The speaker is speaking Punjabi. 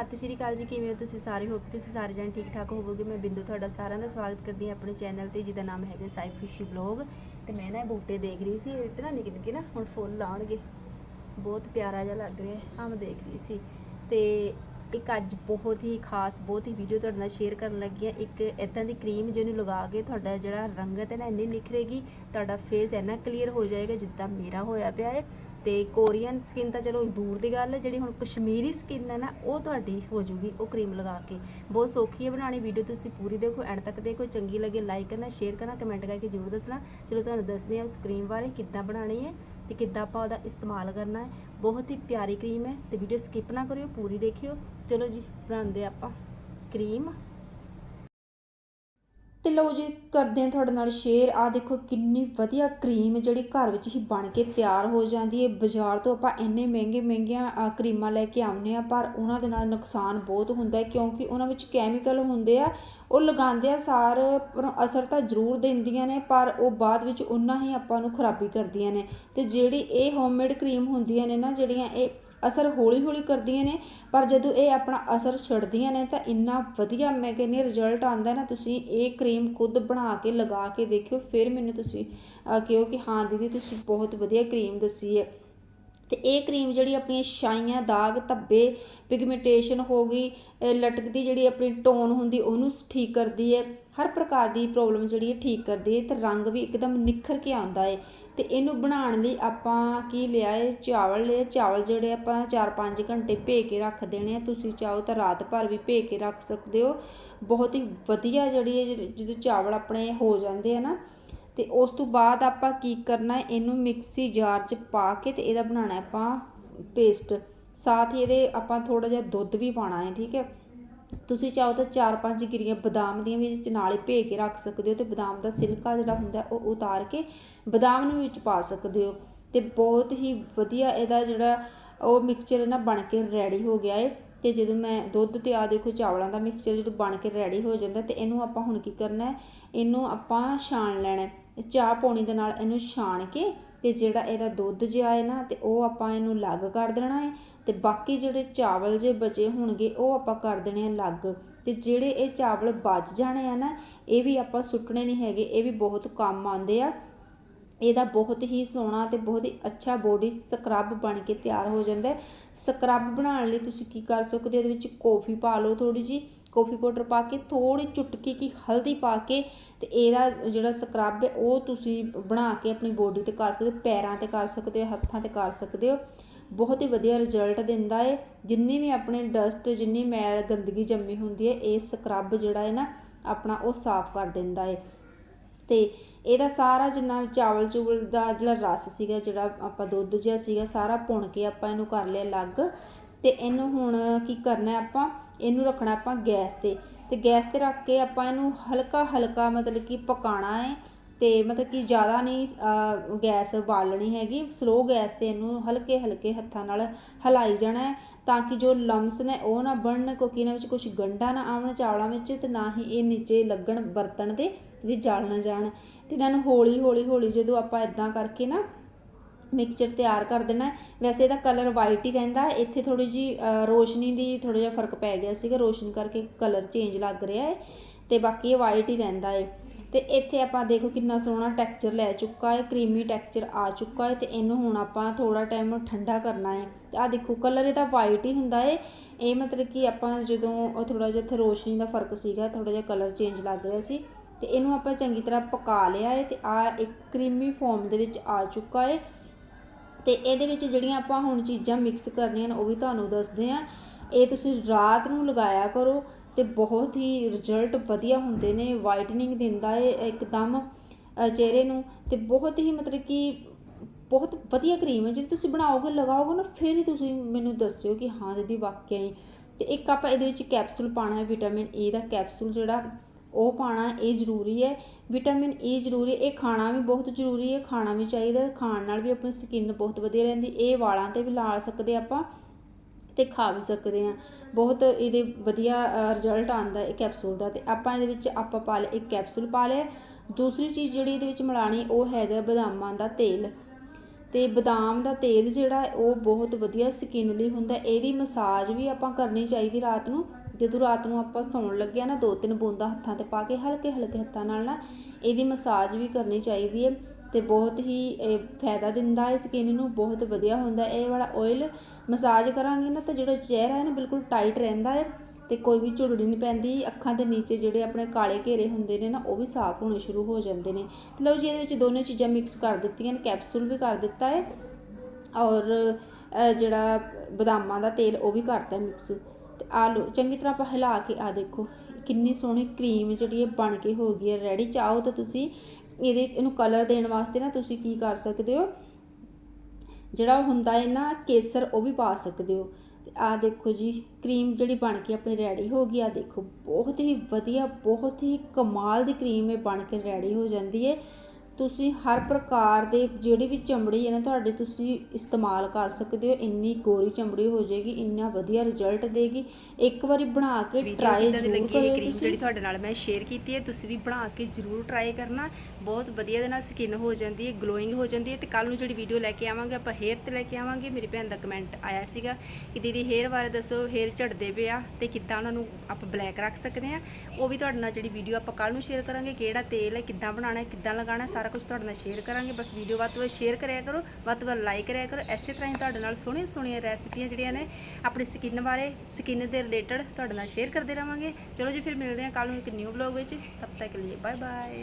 ਸਤਿ ਸ਼੍ਰੀ ਅਕਾਲ ਜੀ, ਕਿਵੇਂ ਹੋ ਤੁਸੀਂ ਸਾਰੇ? ਹੋਪ ਤੁਸੀਂ ਸਾਰੇ ਜਣ ਠੀਕ ਠਾਕ ਹੋਵੋਗੇ। ਮੈਂ ਬਿੰਦੂ ਤੁਹਾਡਾ ਸਾਰਿਆਂ ਦਾ ਸਵਾਗਤ ਕਰਦੀ ਹਾਂ ਆਪਣੇ ਚੈਨਲ ਤੇ, ਜਿਹਦਾ ਨਾਮ ਹੈਗਾ ਸਾਈ ਖੁਸ਼ੀ ਬਲੌਗ ਤੇ ਮੈਂ ਨਾ ਇਹ ਬੂਟੇ ਦੇਖ ਰਹੀ ਸੀ ਇਤਨਾ ਨਿੱਕੇ ਨਿੱਕੇ ਨਾ, ਹੁਣ ਫੁੱਲ ਆਉਣਗੇ। ਬਹੁਤ ਪਿਆਰਾ ਜਿਹਾ ਲੱਗ ਰਿਹਾ ਹੈ ਮੈਂ ਦੇਖ ਰਹੀ ਸੀ। ਤੇ ਇੱਕ ਅੱਜ ਬਹੁਤ ਹੀ ਖਾਸ, ਬਹੁਤ ਹੀ ਵੀਡੀਓ ਤੁਹਾਡੇ ਨਾਲ ਸ਼ੇਅਰ ਕਰਨ ਲੱਗੀ ਹਾਂ। ਇੱਕ ਇਦਾਂ ਦੀ ਕਰੀਮ ਜਿਹਨੂੰ ਲਗਾ ਕੇ ਤੁਹਾਡਾ ਜਿਹੜਾ ਰੰਗਤ ਹੈ ਨਾ ਇੰਨੀ ਨਿਖਰੇਗੀ, ਤੁਹਾਡਾ ਫੇਸ ਇੰਨਾ ਕਲੀਅਰ ਹੋ ਜਾਏਗਾ ਜਿੱਦਾਂ ਮੇਰਾ ਹੋਇਆ ਪਿਆ ਹੈ। ਤੇ ਕੋਰੀਅਨ ਸਕਿਨ ਤਾਂ ਚਲੋ ਦੂਰ ਦੀ ਗੱਲ ਹੈ, ਜਿਹੜੀ ਹੁਣ ਕਸ਼ਮੀਰੀ ਸਕਿਨ ਹੈ ਨਾ, ਉਹ ਤੁਹਾਡੀ ਹੋ ਜੂਗੀ, ਉਹ ਕਰੀਮ ਲਗਾ ਕੇ। ਬਹੁਤ ਸੌਖੀ ਹੈ ਬਣਾਉਣੀ ਵੀਡੀਓ ਤੁਸੀਂ ਪੂਰੀ ਦੇਖੋ, ਐਂਡ ਤੱਕ ਦੇਖੋ, ਚੰਗੀ ਲੱਗੇ ਲਾਈਕ ਕਰਨਾ ਸ਼ੇਅਰ ਕਰਨਾ ਕਮੈਂਟ ਕਰਕੇ ਜ਼ਰੂਰ ਦੱਸਣਾ। ਚਲੋ ਤੁਹਾਨੂੰ ਦੱਸਦੇ ਹਾਂ ਉਸ ਕਰੀਮ ਬਾਰੇ ਕਿੱਦਾਂ ਬਣਾਉਣੀ ਹੈ ਤੇ ਕਿੱਦਾਂ ਆਪਾਂ ਉਹਦਾ ਇਸਤੇਮਾਲ ਕਰਨਾ ਹੈ। ਬਹੁਤ ਹੀ ਪਿਆਰੀ ਕਰੀਮ ਹੈ ਤੇ ਵੀਡੀਓ ਸਕਿਪ ਨਾ ਕਰਿਓ, ਪੂਰੀ ਦੇਖਿਓ। ਚਲੋ ਜੀ, ਬਣਾਉਂਦੇ ਆਪਾਂ ਕਰੀਮ ਤੇ ਲਓ ਜੀ, ਕਰਦੇ ਹਾਂ ਤੁਹਾਡੇ ਨਾਲ ਸ਼ੇਅਰ ਆ ਦੇਖੋ ਕਿੰਨੀ ਵਧੀਆ ਕਰੀਮ ਜਿਹੜੀ ਘਰ ਵਿੱਚ ਹੀ ਬਣ ਕੇ ਤਿਆਰ ਹੋ ਜਾਂਦੀ ਹੈ। ਬਾਜ਼ਾਰ ਤੋਂ ਆਪਾਂ ਇੰਨੇ ਮਹਿੰਗੇ ਮਹਿੰਗੀਆਂ ਕਰੀਮਾਂ ਲੈ ਕੇ ਆਉਂਦੇ ਆ ਪਰ ਉਹਨਾਂ ਦੇ ਨਾਲ ਨੁਕਸਾਨ ਬਹੁਤ ਹੁੰਦਾ ਹੈ, ਕਿਉਂਕਿ ਉਹਨਾਂ ਵਿੱਚ ਕੈਮੀਕਲ ਹੁੰਦੇ ਆ, ਉਹ ਲਗਾਉਂਦੇ ਆ ਸਾਰ, ਪਰ ਅਸਰ ਤਾਂ ਜ਼ਰੂਰ ਦਿੰਦੀਆਂ ਨੇ, ਪਰ ਉਹ ਬਾਅਦ ਵਿੱਚ ਉਹਨਾਂ ਹੀ ਆਪਾਂ ਨੂੰ ਖਰਾਬੀ ਕਰਦੀਆਂ ਨੇ। ਤੇ ਜਿਹੜੀ ਇਹ ਹੋਮਮੇਡ ਕਰੀਮ ਹੁੰਦੀਆਂ ਨੇ ਨਾ, ਜਿਹੜੀਆਂ ਇਹ ਅਸਰ ਹੌਲੀ ਹੌਲੀ ਕਰਦੀਆਂ ਨੇ ਪਰ ਜਦੋਂ ਇਹ ਆਪਣਾ ਅਸਰ ਛੱਡਦੀਆਂ ਨੇ ਤਾਂ ਇੰਨਾ ਵਧੀਆ ਮੈਂ ਕਹਿੰਦੀ ਰਿਜ਼ਲਟ ਆਉਂਦਾ ਨਾ ਤੁਸੀਂ ਇਹ ਕਰੀਮ ਖੁਦ ਬਣਾ ਕੇ ਲਗਾ ਕੇ ਦੇਖਿਓ ਫਿਰ ਮੈਨੂੰ ਤੁਸੀਂ ਅਹ, ਕਿਹੋ ਕਿ ਹਾਂ ਦੀਦੀ ਤੁਸੀਂ ਬਹੁਤ ਵਧੀਆ ਕਰੀਮ ਦੱਸੀ ਹੈ। ਤੇ ਇਹ ਕਰੀਮ ਜਿਹੜੀ ਆਪਣੀਆਂ ਛਾਈਆਂ ਦਾਗ ਧੱਬੇ ਪਿਗਮੈਂਟੇਸ਼ਨ ਹੋ ਗਈ ਲਟਕਦੀ ਜਿਹੜੀ ਆਪਣੀ ਟੋਨ ਹੁੰਦੀ ਉਹਨੂੰ ਠੀਕ ਕਰਦੀ ਹੈ। ਹਰ ਪ੍ਰਕਾਰ ਦੀ ਪ੍ਰੋਬਲਮ ਜਿਹੜੀ ਹੈ ਠੀਕ ਕਰਦੀ ਹੈ ਤੇ ਰੰਗ ਵੀ ਇੱਕਦਮ ਨਿਖਰ ਕੇ ਆਉਂਦਾ ਹੈ। ਅਤੇ ਇਹਨੂੰ ਬਣਾਉਣ ਲਈ ਆਪਾਂ ਕੀ ਲਿਆ ਹੈ ਚਾਵਲ ਲਏ ਚਾਵਲ ਜਿਹੜੇ ਆਪਾਂ 4-5 ਘੰਟੇ ਭੇ ਕੇ ਰੱਖ ਦੇਣੇ ਆ। ਤੁਸੀਂ ਚਾਹੋ ਤਾਂ ਰਾਤ ਭਰ ਵੀ ਭੇ ਕੇ ਰੱਖ ਸਕਦੇ ਹੋ। ਬਹੁਤ ਹੀ ਵਧੀਆ ਜਿਹੜੀ ਹੈ ਜਦੋਂ- ਚਾਵਲ ਆਪਣੇ ਹੋ ਜਾਂਦੇ ਆ ਨਾ ਅਤੇ ਉਸ ਤੋਂ ਬਾਅਦ ਆਪਾਂ ਕੀ ਕਰਨਾ ਇਹਨੂੰ ਮਿਕਸੀ ਜਾਰ 'ਚ ਪਾ ਕੇ ਅਤੇ ਇਹਦਾ ਬਣਾਉਣਾ ਆਪਾਂ ਪੇਸਟ ਸਾਥ ਹੀ ਇਹਦੇ ਆਪਾਂ ਥੋੜ੍ਹਾ ਜਿਹਾ ਦੁੱਧ ਵੀ ਪਾਉਣਾ ਹੈ, ਠੀਕ ਹੈ? ਤੁਸੀਂ ਚਾਹੋ ਤਾਂ ਚਾਰ ਪੰਜ ਗਿਰੀਆਂ ਬਦਾਮ ਦੀਆਂ ਵੀ ਨਾਲੇ ਭੇ ਕੇ ਰੱਖ ਸਕਦੇ ਹੋ ਤੇ ਬਦਾਮ ਦਾ ਸਿਲਕਾ ਜਿਹੜਾ ਹੁੰਦਾ ਉਹ ਉਤਾਰ ਕੇ ਬਦਾਮ ਨੂੰ ਵਿੱਚ ਪਾ ਸਕਦੇ ਹੋ। ਤੇ ਬਹੁਤ ਹੀ ਵਧੀਆ ਇਹਦਾ ਜਿਹੜਾ ਉਹ ਮਿਕਸਚਰ ਨਾ ਬਣ ਕੇ ਰੈਡੀ ਹੋ ਗਿਆ ਹੈ ਤੇ ਜਦੋਂ ਮੈਂ ਦੁੱਧ ਤੇ ਆ ਦੇਖੋ ਚਾਵਲਾਂ ਦਾ ਮਿਕਸਚਰ ਜਦੋਂ ਬਣ ਕੇ ਰੈਡੀ ਹੋ ਜਾਂਦਾ ਤੇ ਇਹਨੂੰ ਆਪਾਂ ਹੁਣ ਕੀ ਕਰਨਾ ਇਹਨੂੰ ਆਪਾਂ ਛਾਣ ਲੈਣਾ ਚਾਹ ਪੌਣੀ ਦੇ ਨਾਲ ਇਹਨੂੰ ਛਾਣ ਕੇ ਤੇ ਜਿਹੜਾ ਇਹਦਾ ਦੁੱਧ ਜਿਹਾ ਹੈ ਨਾ ਤੇ ਉਹ ਆਪਾਂ ਇਹਨੂੰ ਅਲੱਗ ਕਰ ਦੇਣਾ ਹੈ ਤੇ ਬਾਕੀ ਜਿਹੜੇ ਚਾਵਲ ਜੇ ਬਚੇ ਹੋਣਗੇ ਉਹ ਆਪਾਂ ਕਰ ਦੇਣੇ ਆ ਅਲੱਗ। ਤੇ ਜਿਹੜੇ ਇਹ ਚਾਵਲ ਬਚ ਜਾਣੇ ਆ ਨਾ, ਇਹ ਵੀ ਆਪਾਂ ਸੁੱਟਣੇ ਨਹੀਂ ਹੈਗੇ, ਇਹ ਵੀ ਬਹੁਤ ਕੰਮ ਆਉਂਦੇ ਆ ਇਹਦਾ ਬਹੁਤ ਹੀ ਸੋਹਣਾ ਤੇ ਬਹੁਤ ਹੀ ਅੱਛਾ ਬੋਡੀ ਸਕਰਬ ਬਣ ਕੇ ਤਿਆਰ ਹੋ ਜਾਂਦਾ ਹੈ। ਸਕਰਬ ਬਣਾਉਣ ਲਈ ਤੁਸੀਂ ਕੀ ਕਰ ਸਕਦੇ ਹੋ? ਇਹਦੇ ਵਿੱਚ ਕੌਫੀ ਪਾ ਲਓ ਥੋੜੀ ਜੀ ਕੌਫੀ ਪਾਊਡਰ ਪਾ ਕੇ ਥੋੜੀ ਚੁਟਕੀ ਕੀ ਹਲਦੀ ਪਾ ਕੇ ਤੇ ਇਹਦਾ ਜਿਹੜਾ ਸਕਰਬ ਹੈ ਉਹ ਤੁਸੀਂ ਬਣਾ ਕੇ ਆਪਣੀ ਬੋਡੀ ਤੇ ਕਰ ਸਕਦੇ ਹੋ, ਪੈਰਾਂ ਤੇ ਕਰ ਸਕਦੇ ਹੋ, ਹੱਥਾਂ ਤੇ ਕਰ ਸਕਦੇ ਹੋ। ਬਹੁਤ ਹੀ ਵਧੀਆ ਰਿਜ਼ਲਟ ਦਿੰਦਾ ਹੈ। ਜਿੰਨੀ ਵੀ ਆਪਣੇ ਡਸਟ ਜਿੰਨੀ ਮੈਲ ਗੰਦਗੀ ਜੰਮੀ ਹੁੰਦੀ ਹੈ, ਇਹ ਸਕਰਬ ਜਿਹੜਾ ਹੈ ਨਾ ਆਪਣਾ ਉਹ ਸਾਫ਼ ਕਰ ਦਿੰਦਾ ਹੈ। ਅਤੇ ਇਹਦਾ ਸਾਰਾ ਜਿੰਨਾ ਚਾਵਲ ਚੂਵਲ ਦਾ ਜਿਹੜਾ ਰਸ ਸੀਗਾ, ਜਿਹੜਾ ਆਪਾਂ ਦੁੱਧ ਜਿਹਾ ਸੀਗਾ, ਸਾਰਾ ਭੁੰਨ ਕੇ ਆਪਾਂ ਇਹਨੂੰ ਕਰ ਲਿਆ ਅਲੱਗ। ਅਤੇ ਇਹਨੂੰ ਹੁਣ ਕੀ ਕਰਨਾ ਆਪਾਂ? ਇਹਨੂੰ ਰੱਖਣਾ ਆਪਾਂ ਗੈਸ ਤੇ। ਅਤੇ ਗੈਸ ਤੇ ਰੱਖ ਕੇ ਆਪਾਂ ਇਹਨੂੰ ਹਲਕਾ ਹਲਕਾ ਮਤਲਬ ਕਿ ਪਕਾਉਣਾ ਹੈ। ਤੇ ਮਤਲਬ ਕਿ ਜ਼ਿਆਦਾ ਨਹੀਂ ਗੈਸ ਬਾਲਣੀ ਹੈਗੀ ਸਲੋ ਗੈਸ ਤੇ ਇਹਨੂੰ ਹਲਕੇ ਹਲਕੇ ਹੱਥਾਂ ਨਾਲ ਹਿਲਾਈ ਜਾਣਾ ਤਾਂ ਕਿ ਜੋ ਲੰਮਸ ਨੇ ਉਹ ਨਾ ਬਣਨ, ਕਿਉਂਕਿ ਇਹਨਾਂ ਵਿੱਚ ਕੁਝ ਗੰਢਾ ਨਾ ਆਉਣ ਚਾਵਲਾਂ ਵਿੱਚ ਤੇ ਨਾ ਹੀ ਇਹ ਨੀਚੇ ਲੱਗਣ ਬਰਤਨ ਦੇ ਵੀ ਜਲ ਨਾ ਜਾਣ। ਤੇ ਇਹਨਾਂ ਨੂੰ ਹੌਲੀ ਹੌਲੀ ਹੌਲੀ ਜਦੋਂ ਆਪਾਂ ਇਦਾਂ ਕਰਕੇ ਨਾ ਮਿਕਸਚਰ ਤਿਆਰ ਕਰ ਦੇਣਾ ਵੈਸੇ ਇਹਦਾ ਕਲਰ ਵਾਈਟ ਹੀ ਰਹਿੰਦਾ ਇੱਥੇ ਥੋੜੀ ਜੀ ਰੋਸ਼ਨੀ ਦੀ ਥੋੜਾ ਜਿਹਾ ਫ਼ਰਕ ਪੈ ਗਿਆ ਸੀਗਾ, ਰੋਸ਼ਨੀ ਕਰਕੇ ਕਲਰ ਚੇਂਜ ਲੱਗ ਰਿਹਾ ਹੈ ਤੇ ਬਾਕੀ ਇਹ ਵਾਈਟ ਹੀ ਰਹਿੰਦਾ ਹੈ। ਤੇ ਇੱਥੇ ਆਪਾਂ ਦੇਖੋ ਕਿੰਨਾ ਸੋਹਣਾ ਟੈਕਸਚਰ ਲੈ ਚੁੱਕਾ ਹੈ, ਕਰੀਮੀ ਟੈਕਸਚਰ ਆ ਚੁੱਕਾ ਹੈ ਤੇ ਇਹਨੂੰ ਹੁਣ ਆਪਾਂ ਥੋੜਾ ਟਾਈਮ ਠੰਡਾ ਕਰਨਾ ਹੈ। ਤੇ ਆ ਦੇਖੋ ਕਲਰ ਇਹਦਾ ਵਾਈਟ ਹੀ ਹੁੰਦਾ ਹੈ। ਇਹ ਮਤਲਬ ਕਿ ਆਪਾਂ ਜਦੋਂ ਉਹ ਥੋੜਾ ਜਿਹਾ ਇੱਥੇ ਰੋਸ਼ਨੀ ਦਾ ਫ਼ਰਕ ਸੀਗਾ ਥੋੜਾ ਜਿਹਾ ਕਲਰ ਚੇਂਜ ਲੱਗ ਰਿਹਾ ਸੀ, ਤੇ ਇਹਨੂੰ ਆਪਾਂ ਚੰਗੀ ਤਰ੍ਹਾਂ ਪਕਾ ਲਿਆ ਹੈ ਤੇ ਆ ਇੱਕ ਕਰੀਮੀ ਫਾਰਮ ਦੇ ਵਿੱਚ ਆ ਚੁੱਕਾ ਹੈ। ਤੇ ਇਹਦੇ ਵਿੱਚ ਜਿਹੜੀਆਂ ਆਪਾਂ ਹੁਣ ਚੀਜ਼ਾਂ ਮਿਕਸ ਕਰਨੀਆਂ ਨੇ ਉਹ ਵੀ ਤੁਹਾਨੂੰ ਦੱਸਦੇ ਆ ਇਹ ਤੁਸੀਂ ਰਾਤ ਨੂੰ ਲਗਾਇਆ ਕਰੋ ਅਤੇ ਬਹੁਤ ਹੀ ਰਿਜ਼ਲਟ ਵਧੀਆ ਹੁੰਦੇ ਨੇ ਵਾਈਟਨਿੰਗ ਦਿੰਦਾ ਏ ਇੱਕਦਮ ਚਿਹਰੇ ਨੂੰ ਅਤੇ ਬਹੁਤ ਹੀ ਮਤਲਬ ਕਿ ਬਹੁਤ ਵਧੀਆ ਕਰੀਮ ਹੈ। ਜੇ ਤੁਸੀਂ ਬਣਾਓਗੇ, ਲਗਾਓਗੇ ਨਾ, ਫਿਰ ਹੀ ਤੁਸੀਂ ਮੈਨੂੰ ਦੱਸਿਓ ਕਿ ਹਾਂ ਦੀਦੀ, ਵਾਕਿਆ ਹੀ। ਅਤੇ ਇੱਕ ਆਪਾਂ ਇਹਦੇ ਵਿੱਚ ਕੈਪਸੂਲ ਪਾਉਣਾ ਹੈ ਵਿਟਾਮਿਨ ਏ ਦਾ ਕੈਪਸੂਲ ਜਿਹੜਾ ਉਹ ਪਾਉਣਾ ਇਹ ਜ਼ਰੂਰੀ ਹੈ। ਵਿਟਾਮਿਨ ਏ ਜ਼ਰੂਰੀ ਇਹ ਖਾਣਾ ਵੀ ਬਹੁਤ ਜ਼ਰੂਰੀ ਹੈ, ਖਾਣਾ ਵੀ ਚਾਹੀਦਾ, ਖਾਣ ਨਾਲ ਵੀ ਆਪਣੀ ਸਕਿਨ ਬਹੁਤ ਵਧੀਆ ਰਹਿੰਦੀ, ਇਹ ਵਾਲਾਂ ਤੇ ਵੀ ਲਾ ਸਕਦੇ ਆਪਾਂ। ਅਤੇ ਖਾ ਵੀ ਸਕਦੇ ਹਾਂ। ਬਹੁਤ ਇਹਦੇ ਵਧੀਆ ਰਿਜ਼ਲਟ ਆਉਂਦਾ ਇਹ ਕੈਪਸੂਲ ਦਾ ਅਤੇ ਆਪਾਂ ਇਹਦੇ ਵਿੱਚ ਆਪਾਂ ਪਾ ਲਿਆ, ਇੱਕ ਕੈਪਸੂਲ ਪਾ ਲਿਆ। ਦੂਸਰੀ ਚੀਜ਼ ਜਿਹੜੀ ਇਹਦੇ ਵਿੱਚ ਮਿਲਾਣੀ, ਉਹ ਹੈਗਾ ਬਦਾਮਾਂ ਦਾ ਤੇਲ। ਅਤੇ ਬਦਾਮ ਦਾ ਤੇਲ ਜਿਹੜਾ, ਉਹ ਬਹੁਤ ਵਧੀਆ ਸਕਿਨ ਲਈ ਹੁੰਦਾ। ਇਹਦੀ ਮਸਾਜ ਵੀ ਆਪਾਂ ਕਰਨੀ ਚਾਹੀਦੀ ਰਾਤ ਨੂੰ। ਜਦੋਂ ਰਾਤ ਨੂੰ ਆਪਾਂ ਸੌਣ ਲੱਗਿਆ ਨਾ ਦੋ ਤਿੰਨ ਬੂੰਦਾਂ ਹੱਥਾਂ ਤੇ ਪਾ ਕੇ ਹਲਕੇ ਹਲਕੇ ਹੱਥਾਂ ਨਾਲ ਨਾ ਇਹਦੀ ਮਸਾਜ ਵੀ ਕਰਨੀ ਚਾਹੀਦੀ ਹੈ ਤੇ ਬਹੁਤ ਹੀ, ਇਹ ਫਾਇਦਾ ਦਿੰਦਾ ਹੈ ਸਕਿਨ ਨੂੰ, ਬਹੁਤ ਵਧੀਆ ਹੁੰਦਾ ਇਹ ਵਾਲਾ ਆਇਲ ਮਸਾਜ ਕਰਾਂਗੇ ਨਾ ਤਾਂ ਜਿਹੜਾ ਚਿਹਰਾ ਹੈ ਨਾ, ਬਿਲਕੁਲ ਟਾਈਟ ਰਹਿੰਦਾ ਹੈ ਤੇ ਕੋਈ ਵੀ ਝੁਰੜੀ ਨਹੀਂ ਪੈਂਦੀ। ਅੱਖਾਂ ਦੇ ਨੀਚੇ ਜਿਹੜੇ ਆਪਣੇ ਕਾਲੇ ਘੇਰੇ ਹੁੰਦੇ ਨੇ ਨਾ, ਉਹ ਵੀ ਸਾਫ਼ ਹੋਣੇ ਸ਼ੁਰੂ ਹੋ ਜਾਂਦੇ ਨੇ। ਤੇ ਲਓ ਜੀ, ਇਹਦੇ ਵਿੱਚ ਦੋਨੇ ਚੀਜ਼ਾਂ ਮਿਕਸ ਕਰ ਦਿੱਤੀਆਂ ਨੇ ਕੈਪਸੂਲ ਵੀ ਕਰ ਦਿੱਤਾ ਹੈ ਔਰ ਜਿਹੜਾ ਬਦਾਮਾਂ ਦਾ ਤੇਲ ਉਹ ਵੀ ਕਰਤਾ ਮਿਕਸ ਆਲੂ, ਚੰਗੀ ਤਰ੍ਹਾਂ ਆਪਾਂ ਹਿਲਾ ਕੇ ਆ ਦੇਖੋ, ਕਿੰਨੀ ਸੋਹਣੀ ਕਰੀਮ ਜਿਹੜੀ ਇਹ ਬਣ ਕੇ ਹੋ ਗਈ ਹੈ ਰੈਡੀ ਚਾਹੋ ਤਾਂ ਤੁਸੀਂ ਇਹਦੇ ਇਹਨੂੰ ਕਲਰ ਦੇਣ ਵਾਸਤੇ ਨਾ ਤੁਸੀਂ ਕੀ ਕਰ ਸਕਦੇ ਹੋ, ਜਿਹੜਾ ਹੁੰਦਾ ਹੈ ਨਾ ਕੇਸਰ, ਉਹ ਵੀ ਪਾ ਸਕਦੇ ਹੋ। ਤੇ ਆ ਦੇਖੋ ਜੀ ਕਰੀਮ ਜਿਹੜੀ ਬਣ ਕੇ ਆਪਣੀ ਰੈਡੀ ਹੋ ਗਈ ਆ ਦੇਖੋ, ਬਹੁਤ ਹੀ ਵਧੀਆ, ਬਹੁਤ ਹੀ ਕਮਾਲ ਦੀ ਕਰੀਮ ਇਹ ਬਣ ਕੇ ਰੈਡੀ ਹੋ ਜਾਂਦੀ ਹੈ। ਤੁਸੀਂ ਹਰ ਪ੍ਰਕਾਰ ਦੇ ਜਿਹੜੀ ਵੀ ਚਮੜੀ ਹੈ ਨਾ ਤੁਹਾਡੀ ਤੁਸੀਂ ਇਸਤੇਮਾਲ ਕਰ ਸਕਦੇ ਹੋ। ਇੰਨੀ ਗੋਰੀ ਚਮੜੀ ਹੋ ਜਾਏਗੀ ਇੰਨਾ ਵਧੀਆ ਰਿਜ਼ਲਟ ਦੇਗੀ। ਇੱਕ ਵਾਰੀ ਬਣਾ ਕੇ ਟਰਾਈ ਜ਼ਰੂਰ ਕਰਿਓ ਤੁਸੀਂ। ਜਿਹੜੀ ਤੁਹਾਡੇ ਨਾਲ ਮੈਂ ਸ਼ੇਅਰ ਕੀਤੀ ਹੈ ਤੁਸੀਂ ਵੀ ਬਣਾ ਕੇ ਜ਼ਰੂਰ ਟਰਾਈ ਕਰਨਾ। ਬਹੁਤ ਵਧੀਆ ਦੇ ਨਾਲ ਸਕਿਨ ਹੋ ਜਾਂਦੀ ਹੈ ਗਲੋਇੰਗ ਹੋ ਜਾਂਦੀ ਹੈ ਤੇ ਕੱਲ ਨੂੰ ਜਿਹੜੀ ਵੀਡੀਓ ਲੈ ਕੇ ਆਵਾਂਗੇ, ਆਪਾਂ ਹੇਅਰ ਤੇ ਲੈ ਕੇ ਆਵਾਂਗੇ। ਮੇਰੀ ਭੈਣ ਦਾ ਕਮੈਂਟ ਆਇਆ ਸੀਗਾ ਕਿ ਦੀਦੀ ਹੇਅਰ ਬਾਰੇ ਦੱਸੋ ਹੇਅਰ ਝੜਦੇ ਪਏ ਆ ਤੇ ਕਿੱਦਾਂ ਉਹਨਾਂ ਨੂੰ ਆਪਾਂ ਬਲੈਕ ਰੱਖ ਸਕਦੇ ਆ। ਉਹ ਵੀ ਤੁਹਾਡੇ ਨਾਲ ਜਿਹੜੀ ਵੀਡੀਓ ਆਪਾਂ ਕੱਲ ਨੂੰ ਸ਼ੇਅਰ ਕਰਾਂਗੇ, ਕਿਹੜਾ ਤੇਲ ਹੈ, ਕਿੱਦਾਂ ਬਣਾਉਣਾ ਹੈ, ਕਿੱਦਾਂ ਲਗਾਉਣਾ ਸਾਰਾ ਕੁਝ ਤੁਹਾਡੇ ਨਾਲ ਸ਼ੇਅਰ ਕਰਾਂਗੇ। ਬਸ ਵੀਡੀਓ ਵੱਧ ਤੋਂ ਵੱਧ ਸ਼ੇਅਰ ਕਰਿਆ ਕਰੋ, ਵੱਧ ਤੋਂ ਵੱਧ ਲਾਈਕ ਕਰਿਆ ਕਰੋ। ਐਸੇ ਤਰ੍ਹਾਂ ਹੀ ਤੁਹਾਡੇ ਨਾਲ ਸੋਹਣੀਆਂ ਸੋਹਣੀਆਂ ਰੈਸਪੀਆਂ ਜਿਹੜੀਆਂ ਨੇ ਆਪਣੀ ਸਕਿਨ ਬਾਰੇ ਸਕਿਨ ਦੇ ਰਿਲੇਟਡ ਤੁਹਾਡੇ ਨਾਲ ਸ਼ੇਅਰ ਕਰਦੇ ਰਵਾਂਗੇ। ਚਲੋ ਜੀ, ਫਿਰ ਮਿਲਦੇ ਹਾਂ ਕੱਲ ਨੂੰ ਇੱਕ ਨਿਊ ਵਲੌਗ ਵਿੱਚ। ਤਬ ਤੱਕ ਲਈ ਬਾਏ ਬਾਏ